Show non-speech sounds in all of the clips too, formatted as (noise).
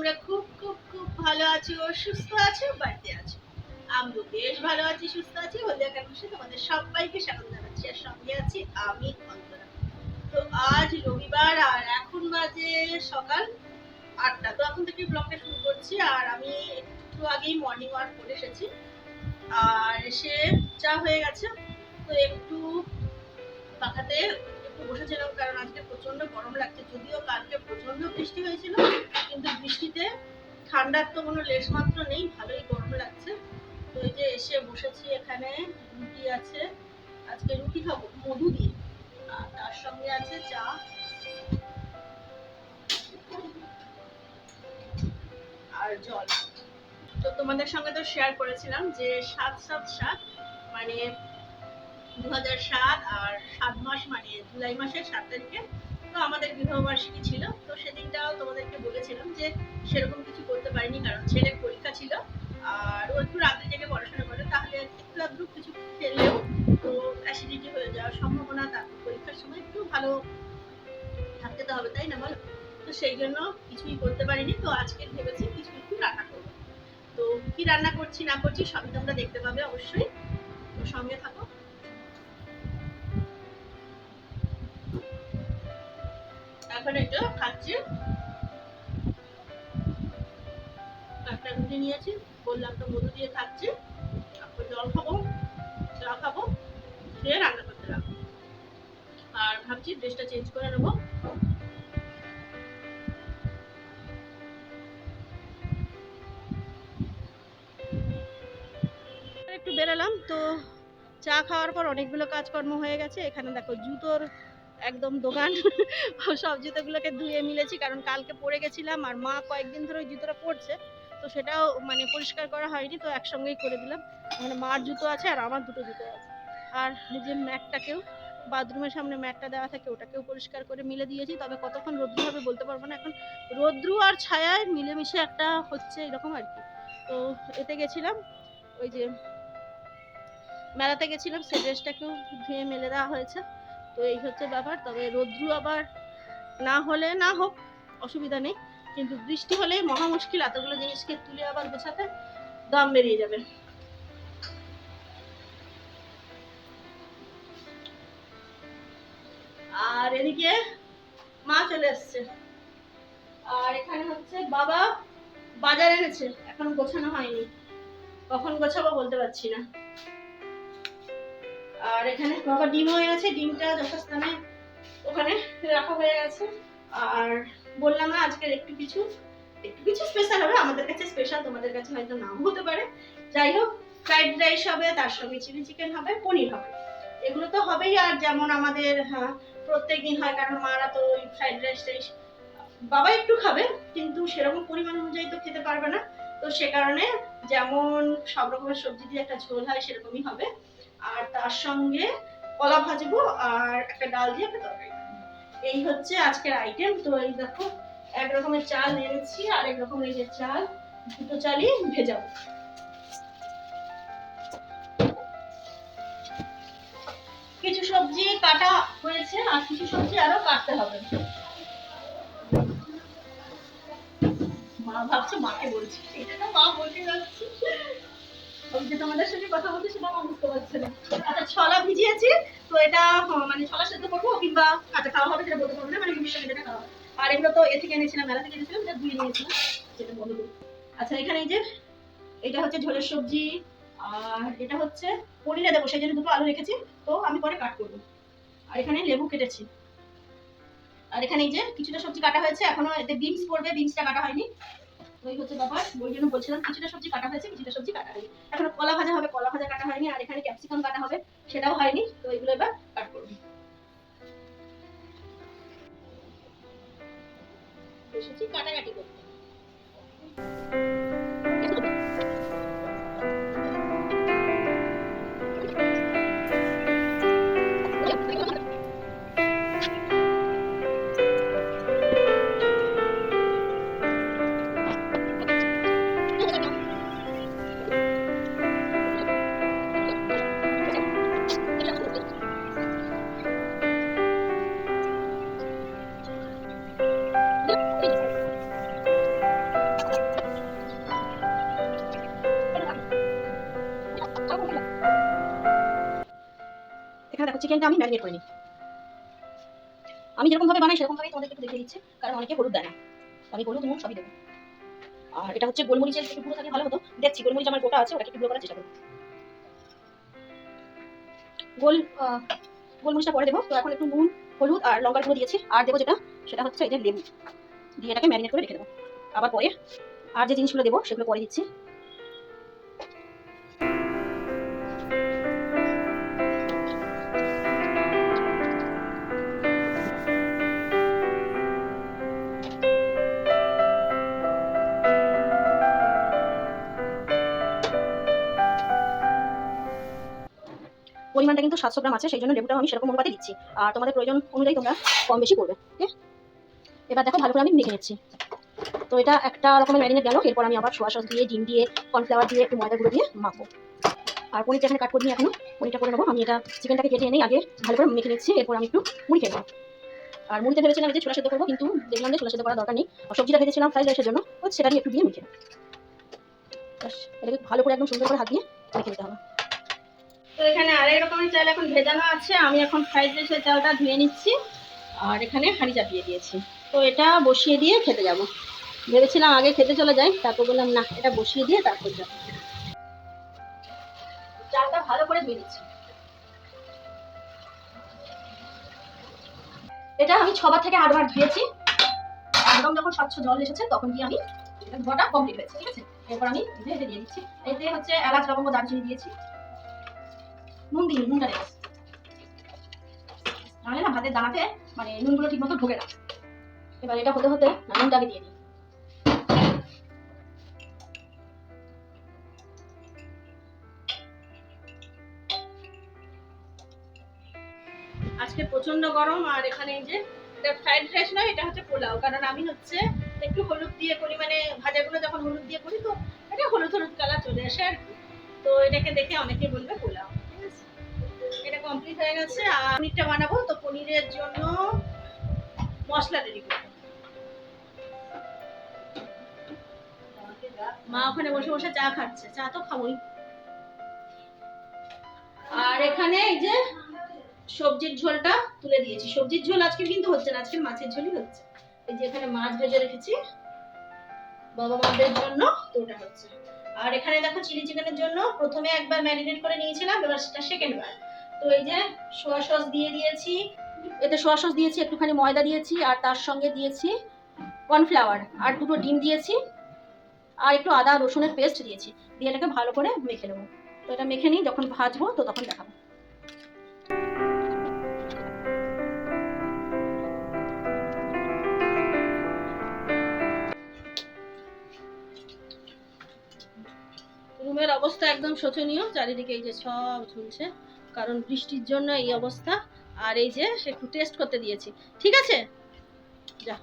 তোমরা খুব খুব খুব ভালো আছো, সুস্থ আছো, বাড়িতে আছো। আমিও বেশ ভালো আছি, সুস্থ আছি। হলদিয়া কাকুসে তোমাদের সবাইকে স্বাগত জানাচ্ছি আর সঙ্গে আছি আমি অন্তরা। তো আজ রবিবার আর এখন বাজে সকাল আটটা। তো এখন থেকে ব্লগটা শুরু করছি আর আমি একটু আগেই মর্নিং ওয়াক করে এসেছি। আর এসে চা হয়ে গেছে। তো একটু পাখাতে বসেছিলাম কারণ আজকে প্রচণ্ড গরম লাগছে। যদিও কালকে প্রচণ্ড বৃষ্টি হয়েছিল, কিন্তু বৃষ্টিতে ঠান্ডার তো কোনো লেশ মাত্র নেই, ভালোই গরম লাগছে। তো এই যে এসে বসেছি এখানে, রুটি আছে। আজকে রুটি খাব, মধু দিয়ে। তার সঙ্গে আছে চা। আর জল। তো তোমাদের সঙ্গে তো শেয়ার করেছিলাম যে সাত সাত সাত মানে আর সাত মাস মানে জুলাই মাসের সাত তারিখে তো আমাদের বিবাহবার্ষিকী ছিল। তো সেদিনটাও তোমাদেরকে বলেছিলাম যে সেরকম কিছু করতে পারিনি কারণ ছেলের পরীক্ষা ছিল। আর ও একটু রাত্রে জেগে পড়াশোনা করে, তাহলে একটু কিছু খেলেও তো অ্যাসিডিটি হয়ে যাওয়ার সম্ভাবনা তার পরীক্ষার সময় একটু ভালো থাকতে তো হবে, তাই না বলো? তো সেই জন্য কিছুই করতে পারিনি। তো আজকে ভেবেছি কিছু একটু রান্না করব। তো কি রান্না করছি না করছি সবই তোমরা দেখতে পাবে অবশ্যই। তো সঙ্গে থাকো। এখন এটা খাচ্ছি একটা রুটি নিয়েছি, বললাম তো মধু দিয়ে খাচ্ছি। তারপর জল খাব, চা খাব, খেয়ে রান্না করতে লাগবো। আর ভাবছি ড্রেসটা চেঞ্জ করে নেব। একটু বেরোলাম, তো চা খাওয়ার পর অনেকগুলো কাজকর্ম হয়ে গেছে। এখানে দেখো জুতোর একদম দোকান। (laughs) সব জুতোগুলোকে ধুয়ে মিলেছি কারণ কালকে পরে গেছিলাম আর মা কয়েকদিন ধরে ওই জুতোটা পরছে। তো সেটাও মানে পরিষ্কার করা হয়নি, তো একসঙ্গেই করে দিলাম। মানে মার জুতো আছে আর আমার দুটো জুতো আছে। আর যে ম্যাটটাকেও, বাথরুমের সামনে ম্যাটটা দেওয়া থাকে, ওটাকেও পরিষ্কার করে মিলে দিয়েছি। তবে কতক্ষণ রোদ্রু হবে বলতে পারব না। এখন রোদ্রু আর ছায়ায় মিলেমিশে একটা হচ্ছে এরকম আর কি। তো এতে গেছিলাম, ওই যে মেলাতে গেছিলাম সে ড্রেসটাকেও ধুয়ে মেলে দেওয়া হয়েছে। তো এই হচ্ছে ব্যাপার। তবে রোদ্রু আবার না হলে না হোক, অসুবিধা নেই। কিন্তু বৃষ্টি হলে মহা মুশকিল, এতগুলো জিনিসকে তুলে আবার গোছাতে দাম বেরিয়ে যাবে। আর এদিকে মা চলে এসছে। আর এখানে হচ্ছে বাবা বাজার এনেছে, এখন গোছানো হয়নি। কখন গোছাবো বলতে পারছি না। আর এখানে বাবা ডিমও এনেছে ডিমটা যথাস্থানে ওখানে রাখা হয়ে গেছে। আর বললাম না আজকের একটু কিছু একটু কিছু স্পেশাল হবে আমাদের কাছে স্পেশাল তোমাদের কাছে হয়তো নাও হতে পারে। যাই হোক ফ্রাইড রাইস হবে তার সঙ্গে চিলি চিকেন হবে পনির হবে। এগুলো তো হবেই আর যেমন আমাদের হ্যাঁ, প্রত্যেক দিন হয় কারণ মারা তো ওই ফ্রাইড রাইস টাইস বাবা একটু খাবে কিন্তু সেরকম পরিমাণ অনুযায়ী তো খেতে পারবে না। তো সে কারণে যেমন সব রকমের সবজি দিয়ে একটা ঝোল হয় সেরকমই হবে। আর তার সঙ্গে কলা ভাজবো আর একটা ডাল দিয়ে একটা তরকারি এই হচ্ছে আজকের আইটেম তো এই দেখো, এক রকমের চাল এনেছি আর এক রকমের যে চাল, দুটো চালই ভেজাবো। কিছু সবজি কাটা হয়েছে আর কিছু সবজি আরও কাটতে হবে। মা ভাবছে, মাকে বলছি। এটা না মা বলতে যাচ্ছি। যে তোমাদের কথা সেটা আমার বুঝতে না। আচ্ছা ছলা ভিজিয়েছি, তো এটা মানে ছলা সেদ্ধ করব কিংবা কাঁচা খাওয়া হবে বলতে পারব না মানে খাওয়া আর এগুলো তো এ থেকে এনেছিলাম মেলা থেকে এনেছিলাম, এটা ধুয়ে নিয়েছিলাম আচ্ছা এখানে এই যে, এটা হচ্ছে ঝোলের সবজি, আর এটা হচ্ছে পনিরে দেবো, সেই জন্য দুটো আলু রেখেছি, তো আমি পরে কাট করব। আর এখানে লেবু কেটেছি। আর এখানে এই যে, কিছুটা সবজি কাটা হয়েছে, এখনও এতে বিনস পড়বে, বিনসটা কাটা হয়নি। ওই হচ্ছে ব্যাপার, ওই জন্য বলছিলাম কিছুটা সবজি কাটা হয়েছে, কিছুটা সবজি কাটা হয়নি। এখন কলা ভাজা হবে, কলা ভাজা কাটা হয়নি, আর এখানে ক্যাপসিকাম কাটা হবে, সেটাও হয়নি, তো এগুলো এবার কাট করব। কাটাকাটি করতে। এখানে চিকেনটা আমি ম্যারিনেট করে নিই। আমি যেরকম ভাবে বানাই সেরকম ভাবেই তোমাদেরকে একটু দেখিয়ে দিচ্ছি, কারণ অনেকে হলুদ দেয় না। আমি হলুদ, নুন সবই দেবো। আর এটা হচ্ছে গোলমরিচের একটু গুঁড়ো থাকলে ভালো হতো। দেখছি, গোলমরিচ আমার গোটা আছে, ওটাকে একটু করার চেষ্টা করব। গোল গোলমরিচটা পরে দেবো। তো এখন একটু নুন, হলুদ আর লঙ্কার গুঁড়ো দিয়েছি। আর দেবো যেটা, সেটা হচ্ছে এই যে লেবু। দিয়ে এটাকে ম্যারিনেট করে রেখে দেবো। আবার পরে, আর যে জিনিসগুলো দেবো, সেগুলো পরে দিচ্ছি। সাতশো গ্রাম আছে সেই জন্য লেবুটা আমি সেরকম অনুপাতে দিচ্ছি। আর তোমাদের প্রয়োজন অনুযায়ী তোমরা কম বেশি করবে এবার দেখো, ভালো করে আমি মেখে নিচ্ছি। তো এটা একটা রকমের ম্যারিনেট গেল, এরপর আমি আবার সোয়া সস দিয়ে, ডিম দিয়ে, কর্নফ্লাওয়ার দিয়ে, একটু ময়দা গুঁড়ো দিয়ে মাখবো। আর পনিরটা এখানে কাট করে নিই এখনও পনিরটা করে নেব। আমি এটা চিকেনটাকে কেটে এনেই আগে ভালো করে মেখে নিচ্ছি, এরপর আমি একটু মুড়ি খেয়ে আর মুড়িতে ভেবেছিলাম যে ছোলা সেদ্ধ করব, কিন্তু দেখলাম যে ছোলা সেদ্ধ করার দরকার নেই। সবজিটা ভেজেছিলাম ফ্রাইড রাইসের জন্য, তো সেটারই একটু দিয়ে মেখে এটাকে ভালো করে একদম সুন্দর করে হাত দিয়ে মেখে নিতে হবে। তো এখানে আরেক রকমের চাল এখন ভেজানো আছে। আমি এখন ফ্রাইড রাইসের চালটা ধুয়ে নিচ্ছি। আর এখানে হাঁড়ি চাপিয়ে দিয়েছি। তো এটা বসিয়ে দিয়ে খেতে যাব। ভেবেছিলাম আগে খেতে চলে যাই, তারপর বললাম, না, এটা বসিয়ে দিয়ে তারপর যাব। চালটা ভালো করে ধুয়ে নিচ্ছি। এটা আমি ছবার থেকে আটবার ধুয়েছি। একদম যখন স্বচ্ছ জল এসেছে, তখন দিয়ে আমি ধোয়াটা কমপ্লিট হয়েছে, ঠিক আছে? এরপর আমি এটা দিয়ে দিচ্ছি। এতে হচ্ছে এলাচ, লবঙ্গ, দারচিনি দিয়েছি। নুন দিই নুনটা দেবো নাহলে না ভাতের দানাতে মানে নুনগুলো ঠিক মতো ঢোকে না। এবার এটা হতে হতে নুনটাকে দিয়ে দিই। আজকে প্রচণ্ড গরম, আর এখানে যে, এটা ফ্রাইড রাইস নয়, এটা হচ্ছে পোলাও। কারণ আমি হচ্ছে একটু হলুদ দিয়ে করি মানে ভাজাগুলো যখন হলুদ দিয়ে করি, তো এটা হলুদ হলুদ কালার চলে আসে আর। তো এটাকে দেখে অনেকে বলবে পোলাও। কমপ্লিট হয়ে গেছে, আর পনিরটা বানাবো, তো পনিরের জন্য মশলা রেডি করব। মা ওখানে বসে বসে চা খাচ্ছে, চা তো খাবোই। আর এখানে এই যে সবজির ঝোলটা তুলে দিয়েছি। সবজির ঝোল আজকে কিন্তু হচ্ছে না, আজকে মাছের ঝোলই হচ্ছে। এই যে এখানে মাছ ভেজে রেখেছি, বাবা মাদের জন্য তো ওটা হচ্ছে। আর এখানে দেখো, চিলি চিকেনের জন্য প্রথমে একবার ম্যারিনেট করে নিয়েছিলাম, এবার সেটা সেকেন্ড বার তো এই যে সোয়া সস দিয়ে দিয়েছি, এতে সোয়া সস দিয়েছি, একটুখানি ময়দা দিয়েছি, আর তার সঙ্গে দিয়েছি কর্নফ্লাওয়ার। আর দুটো ডিম দিয়েছি, আর একটু আদা, রসুনের পেস্ট দিয়েছি। দিয়ে এটাকে ভালো করে মেখে নেব। তো এটা মেখে নিই, যখন ভাজবো তো তখন দেখাবো। রুমের অবস্থা একদম শোচনীয়, চারিদিকে এই যে সব ঝুলছে। কারণ বৃষ্টির জন্য এই অবস্থা। আর এই যে একটু টেস্ট করতে দিয়েছি। ঠিক আছে? যা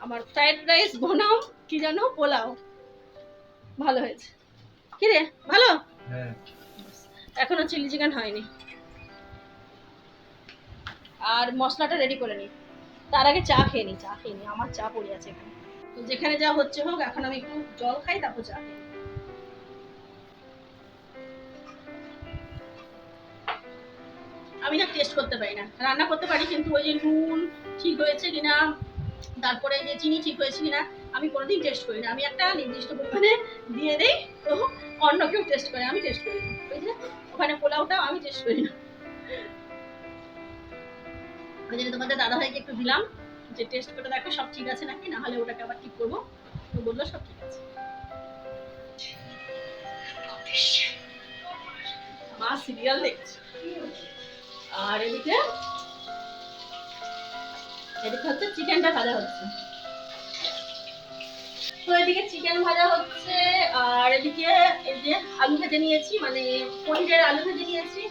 আমার ফ্রাইড রাইস বনাম কি জানো? পোলাও। ভালো হয়েছে। কি রে ভালো? হ্যাঁ। এখনও চিলি চিকেন হয়নি। আর মশলাটা রেডি করে নিই তার আগে চা খেয়ে নিই চা খেয়ে নিই আমার চা পড়ে আছে এখানে। তো যেখানে যা হচ্ছে হোক এখন আমি একটু জল খাই তারপর চা খাই আমি না টেস্ট করতে পারি না। রান্না করতে পারি, কিন্তু ওই যে নুন ঠিক হয়েছে কিনা, তারপরে যে চিনি ঠিক হয়েছে কিনা, আমি কোনোদিন টেস্ট করি না। আমি একটা নির্দিষ্ট পরিমাণে দিয়ে দিই, তো অন্য কেউ টেস্ট করে, আমি টেস্ট করি না। যে ওখানে পোলাওটাও আমি টেস্ট করি না। ওই জন্য তোমাদের দাদা ভাইকে একটু দিলাম, যে টেস্ট করে দেখো সব ঠিক আছে নাকি? না হলে ওটাকে আবার ঠিক করব। তো বলল সব ঠিক আছে। মা সিরিয়াল দেখছে। আর এদিকে? এদিকে হচ্ছে চিকেনটা ভাজা হচ্ছে। তো এদিকে চিকেন ভাজা হচ্ছে, আর এদিকে এই যে আলু ভেজে নিয়েছি মানে পনিরের আলু ভেজে নিয়েছি।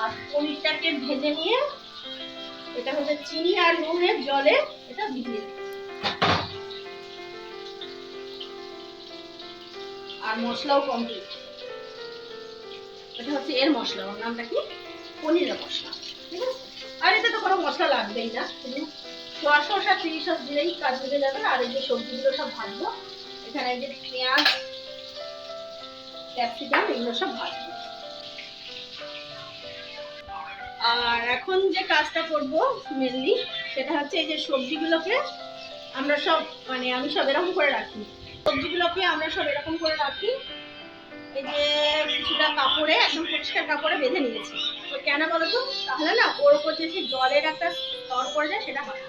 আর পনিরটাকে ভেজে নিয়ে এটা হচ্ছে চিনি আর নুনের জলে এটা ভিজিয়ে আর মশলাও কমপ্লিট এটা হচ্ছে এর মশলা নামটা কি? পনিরের মশলা, ঠিক আছে? আর এতে তো কোনো মশলা লাগবেই না দিলেই কাজ হয়ে যাবে আর এই যে সবজিগুলো সব ভাজবো, এখানে যে পেঁয়াজ, ক্যাপসিকাম, এগুলো সব ভাজবো। আর এখন যে কাজটা করব মেনলি সেটা হচ্ছে এই যে সবজিগুলোকে আমরা সব মানে আমি সব এরকম করে রাখি। সবজিগুলোকে আমরা সব এরকম করে রাখি এই যে কিছুটা কাপড়ে, একদম পরিষ্কার কাপড়ে বেঁধে নিয়েছি। তো কেন বলো তো তাহলে না, ওর উপর যে সেই জলের একটা স্তর পড়ে যায়, সেটা হয়।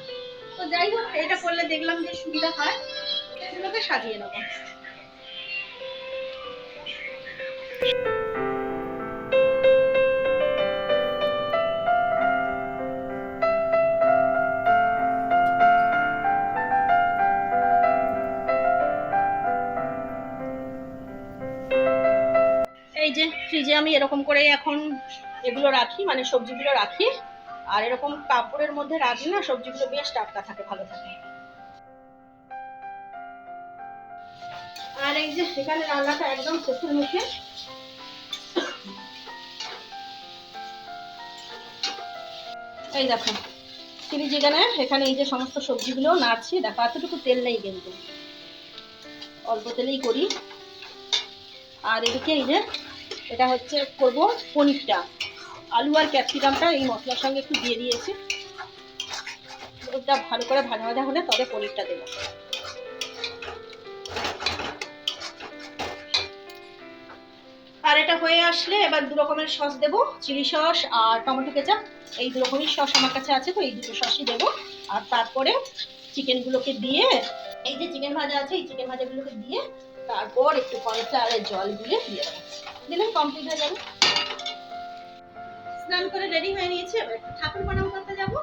তো যাই হোক, এটা করলে দেখলাম যে সুবিধা হয়। সেগুলোকে সাজিয়ে নেব। এই যে ফ্রিজে আমি এরকম করে এখন এগুলো রাখি মানে সবজিগুলো রাখি। আর এরকম কাপড়ের মধ্যে রাখলে না সবজিগুলো বেশ টাটকা থাকে, ভালো থাকে। আর এই যে এখানে রান্নাটা একদম শেষের মুখে। এই দেখো চিলি চিকেনে এখানে এই যে সমস্ত সবজিগুলো নাড়ছি। দেখো, এতটুকু তেল নেই কিন্তু। অল্প তেলেই করি। আর এদিকে এই যে এটা হচ্ছে করব পনিরটা। আলু আর ক্যাপসিকামটা এই মশলার সঙ্গে একটু দিয়ে দিয়েছি। ওটা ভালো করে ভাজা ভাজা হলে তবে পনিরটা দেবো। আর এটা হয়ে আসলে এবার দু রকমের সস দেবো, চিলি সস আর টমেটো কেচাপ। এই দু রকমের সস আমার কাছে আছে, তো এই দুটো সসই দেবো। আর তারপরে চিকেনগুলোকে দিয়ে, এই যে চিকেন ভাজা আছে, এই চিকেন ভাজাগুলোকে দিয়ে তারপর একটু কর্নফ্লাওয়ারের জল গুলে দিয়ে দেবো। দিলে কমপ্লিট হয়ে যাবে। স্নান করে রেডি হয়ে নিয়েছি, এবার একটু ঠাকুর প্রণাম করতে যাব।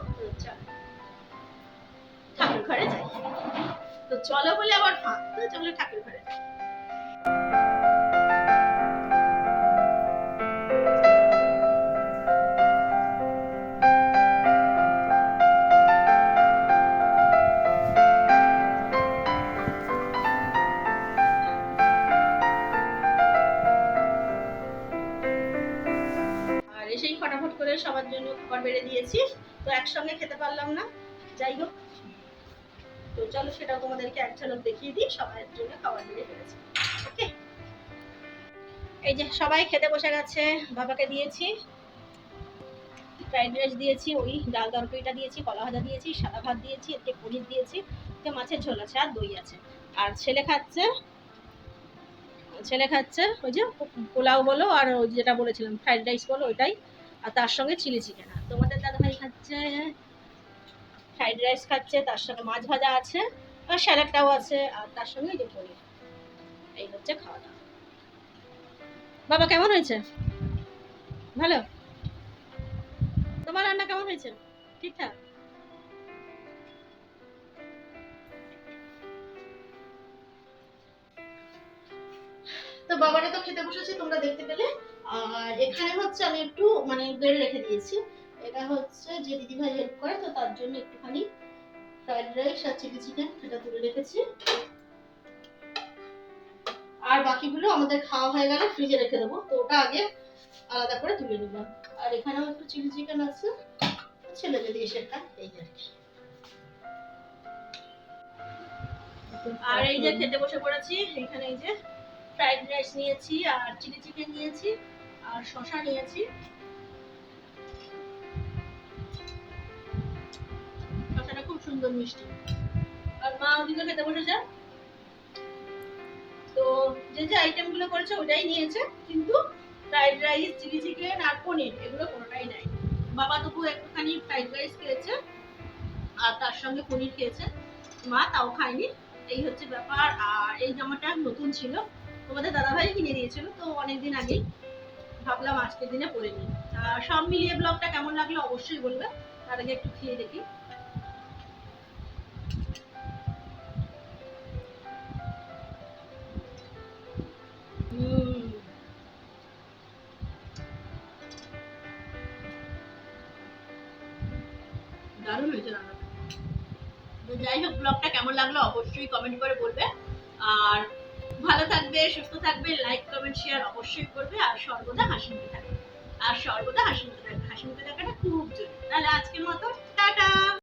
ঠাকুর ঘরে যাই। তো চলো বলে আবার ফাঁক। তো চলো ঠাকুর ঘরে যাই। তোমাদেরকে এক ঝলক দেখিয়ে দিই সবার জন্য খাবার বেড়ে ফেলেছি ওকে এই যে সবাই খেতে বসে গেছে, বাবাকে দিয়েছি ফ্রাইড রাইস দিয়েছি, ওই ডাল তরকারিটা দিয়েছি, কলা ভাজা দিয়েছি, সাদা ভাত দিয়েছি এতে পনির দিয়েছি এতে মাছের ঝোল আছে, আর দই আছে। আর ছেলে খাচ্ছে ছেলে খাচ্ছে ওই যে পোলাও বলো, আর ওই যেটা বলেছিলাম ফ্রাইড রাইস বলো, ওইটাই, আর তার সঙ্গে চিলি চিকেন। আর তোমাদের দাদা ভাই খাচ্ছে ফ্রাইড রাইস খাচ্ছে, তার সঙ্গে মাছ ভাজা আছে আর স্যালাডটাও আছে, আর তার সঙ্গে যে পনির। এই হচ্ছে খাওয়া দাওয়া। বাবা, কেমন হয়েছে? ভালো? তোমার রান্না কেমন হয়েছে? ঠিকঠাক? তো বাবারা তো খেতে বসেছে, তোমরা দেখতে পেলে। আর এখানে হচ্ছে আমি একটু মানে বেড়ে রেখে দিয়েছি। এটা হচ্ছে যে দিদিভাই হেল্প করে, তো তার জন্য একটুখানি ফ্রাইড রাইস আর চিলি চিকেন সেটা তুলে রেখেছি। আর বাকিগুলো আমাদের খাওয়া হয়ে গেলে ফ্রিজে রেখে দেবো। তো ওটা আগে আলাদা করে তুলে নিলাম। আর এখানেও একটু চিলি চিকেন আছে। ছেলে যদি এসে খায়, এই আর কি। আর এই যে খেতে বসে পড়েছি, এখানে এই যে ফ্রাইড রাইস নিয়েছি আর চিলি চিকেন নিয়েছি আর শসা নিয়েছি। সুন্দর মিষ্টি। আর মা ওদিকে খেতে বসেছে। তো যে যে আইটেমগুলো করেছে ওটাই নিয়েছে, কিন্তু ফ্রাইড রাইস চিলি চিকেন আর পনির, এগুলো কোনোটাই নাই। বাবা তবু একটুখানি ফ্রাইড রাইস খেয়েছে, আর তার সঙ্গে পনির খেয়েছে। মা তাও খায়নি, এই হচ্ছে ব্যাপার। আর এই জামাটা নতুন ছিল, তোমাদের দাদাভাই কিনে দিয়েছিল, তো অনেকদিন আগেই। ভাবলাম আজকের দিনে পরে নিই। সব মিলিয়ে ব্লগটা কেমন লাগল অবশ্যই বলবে, তার আগে একটু খেয়ে দেখি। হয়েছে তো যাই হোক ব্লগটা কেমন লাগল অবশ্যই কমেন্ট করে বলবে। আর ভালো থাকবে, সুস্থ থাকবে লাইক কমেন্ট শেয়ার অবশ্যই করবে। আর সর্বদা হাসি মুখে থাকবে। আর সর্বদা হাসি মুখে থাকবে হাসি মুখে থাকাটা খুব জরুরি। তাহলে আজকের মতো